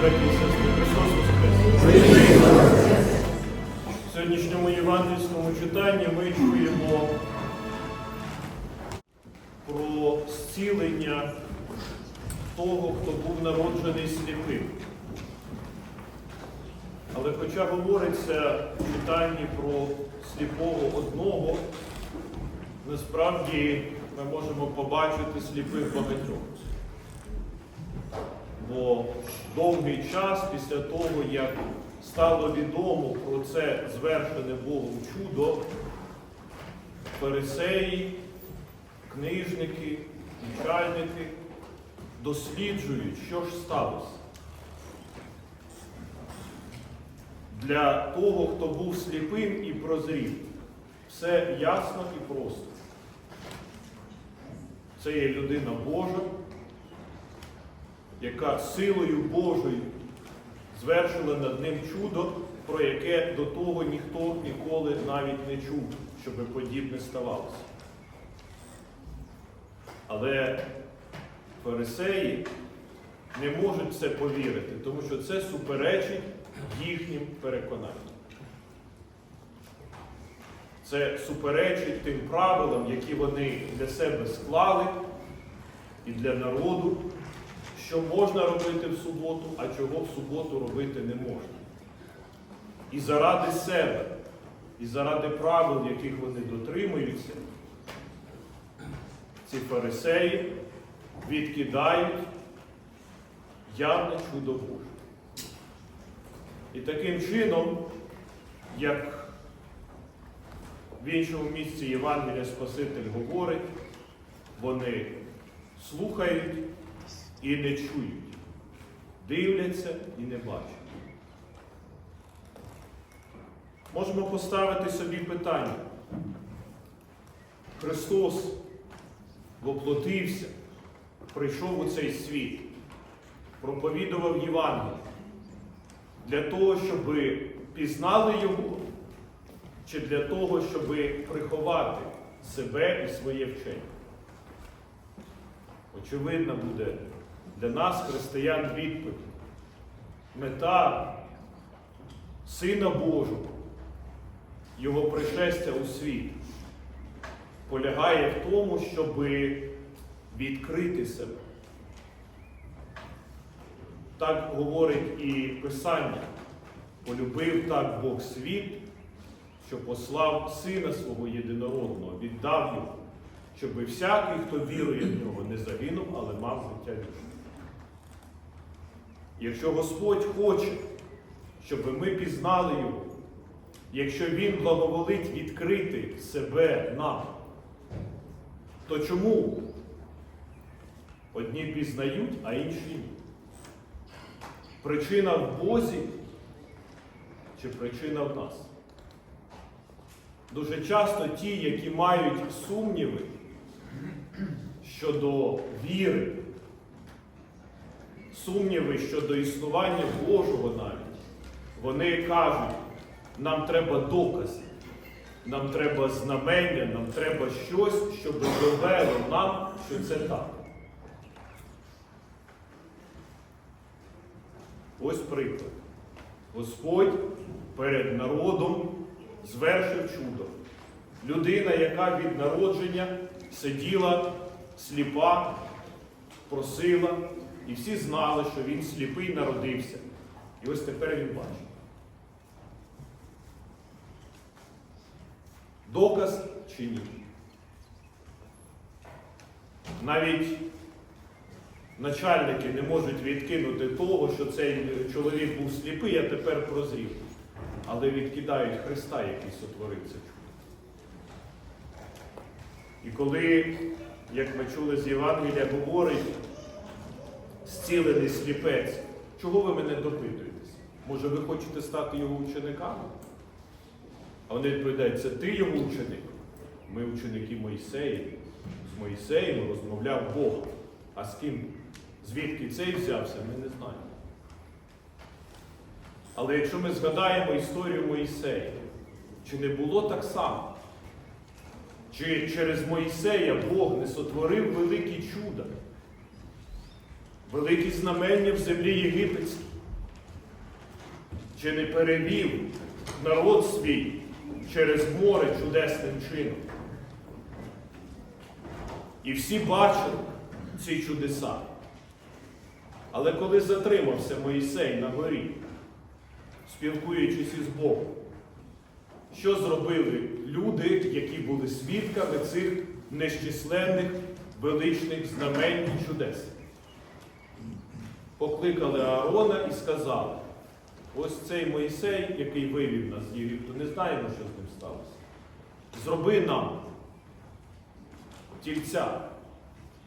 В сьогоднішньому євангельському читанні ми чуємо про зцілення того, хто був народжений сліпим. Але хоча говориться в читанні про сліпого одного, насправді ми можемо побачити сліпих багатьох. Бо довгий час після того, як стало відомо про це звершене Богом чудо, фарисеї, книжники, начальники досліджують, що ж сталося. Для того, хто був сліпим і прозрів, все ясно і просто. Це є людина Божа, яка силою Божою звершила над ним чудо, про яке до того ніхто ніколи навіть не чув, щоб подібне ставалося. Але фарисеї не можуть це повірити, тому що це суперечить їхнім переконанням. Це суперечить тим правилам, які вони для себе склали і для народу, що можна робити в суботу, а чого в суботу робити не можна. І заради себе, і заради правил, яких вони дотримуються, ці фарисеї відкидають явне чудо Боже. І таким чином, як в іншому місці Євангелія Спаситель говорить, вони слухають і не чують, дивляться і не бачать. Можемо поставити собі питання. Христос воплотився, прийшов у цей світ, проповідував Євангеліє для того, щоб пізнали Його, чи для того, щоб приховати себе і своє вчення. Очевидно буде для нас, християн, відповідь. Мета Сина Божого, Його пришестя у світ, полягає в тому, щоб відкрити себе. Так говорить і Писання. Полюбив так Бог світ, що послав Сина свого єдинородного, віддав його, щоб всякий, хто вірує в нього, не загинув, але мав життя вічне. Якщо Господь хоче, щоб ми пізнали Його, якщо Він благоволить відкрити себе нам, то чому одні пізнають, а інші ні? Причина в Бозі чи причина в нас? Дуже часто ті, які мають сумніви щодо віри, сумніви щодо існування Божого навіть, вони кажуть, нам треба докази, нам треба знамення, нам треба щось, щоб довело нам, що це так. Ось приклад. Господь перед народом звершив чудо. Людина, яка від народження сиділа сліпа, просила, і всі знали, що він сліпий народився. І ось тепер він бачить. Доказ чи ні? Навіть начальники не можуть відкинути того, що цей чоловік був сліпий, а тепер прозрів. Але відкидають Христа, який сотворив це чудо. І коли, як ми чули з Євангелія, говорить зцілений сліпець, чого ви мене допитуєтесь? Може, ви хочете стати його учениками? А вони відповідають, це ти його ученик. Ми ученики Мойсея. З Мойсеєм розмовляв Бог. А з ким? Звідки цей взявся, ми не знаємо. Але якщо ми згадаємо історію Моїсея, чи не було так само? Чи через Моїсея Бог не сотворив великі чуда, великі знамення в землі єгипетській? чи не перевів народ свій через море чудесним чином. І всі бачили ці чудеса. Але коли затримався Моїсей на горі, спілкуючись із Богом, що зробили люди, які були свідками цих нещисленних величних знамень і чудес? Покликали Аарона і сказали, ось цей Моїсей, який вивів нас з Єгипту, не знаємо, що з ним сталося. Зроби нам тільця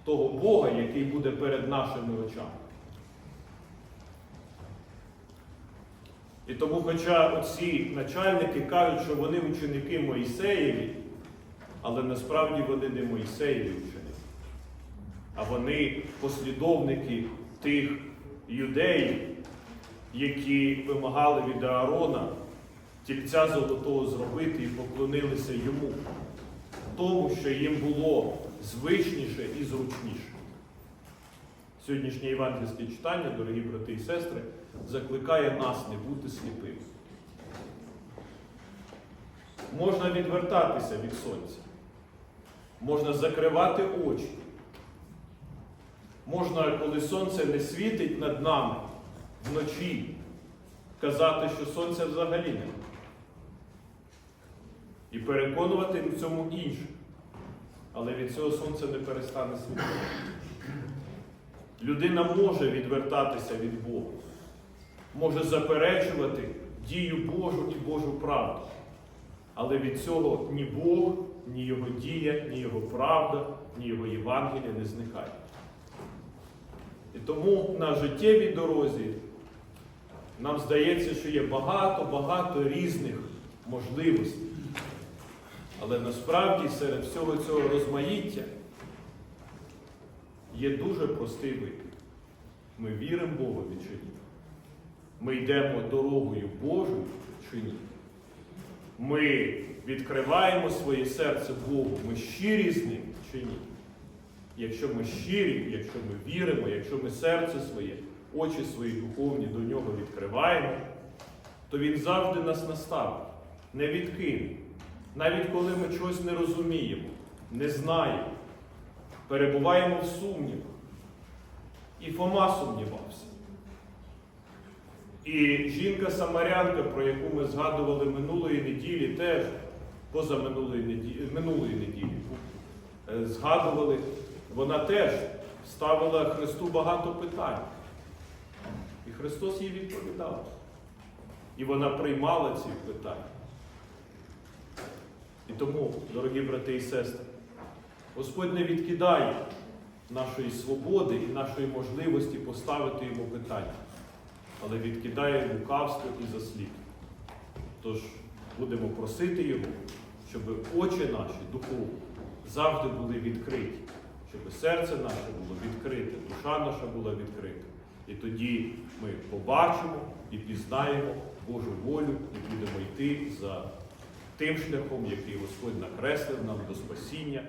того Бога, який буде перед нашими очами. І тому, хоча оці начальники кажуть, що вони ученики Моїсеєві, але насправді вони не Моїсеєві ученики, а вони послідовники тих юдеїв, які вимагали від Аарона тільця золотого зробити і поклонилися йому, тому що їм було звичніше і зручніше. Сьогоднішнє євангельське читання, дорогі брати і сестри, закликає нас не бути сліпими. Можна відвертатися від сонця, можна закривати очі. Можна, коли сонце не світить над нами вночі, казати, що сонця взагалі немає. І переконувати в цьому інших. Але від цього сонце не перестане світити. Людина може відвертатися від Бога, може заперечувати дію Божу і Божу правду. Але від цього ні Бог, ні Його дія, ні Його правда, ні Його Євангелія не зникає. І тому на життєвій дорозі нам здається, що є багато-багато різних можливостей. Але насправді серед всього цього розмаїття є дуже простий вибір. Ми віримо Богові чи ні. Ми йдемо дорогою Божою чи ні. Ми відкриваємо своє серце Богу, ми щирі з ним чи ні. Якщо ми щирі, якщо ми віримо, якщо ми серце своє, очі свої духовні до нього відкриваємо, то Він завжди нас наставить, не відкине. Навіть коли ми чогось не розуміємо, не знаємо, перебуваємо в сумнівах. І Фома сумнівався. І жінка-самарянка, про яку ми згадували минулої неділі, теж поза неділі, минулої неділі е, згадували, вона теж ставила Христу багато питань. І Христос їй відповідав. І вона приймала ці питання. І тому, дорогі брати і сестри, Господь не відкидає нашої свободи і нашої можливості поставити йому питання, але відкидає лукавство і заслід. Тож будемо просити Його, щоб очі наші духовні завжди були відкриті, щоб серце наше було відкрите, душа наша була відкрита. І тоді ми побачимо і пізнаємо Божу волю і будемо йти за тим шляхом, який Господь накреслив нам до спасіння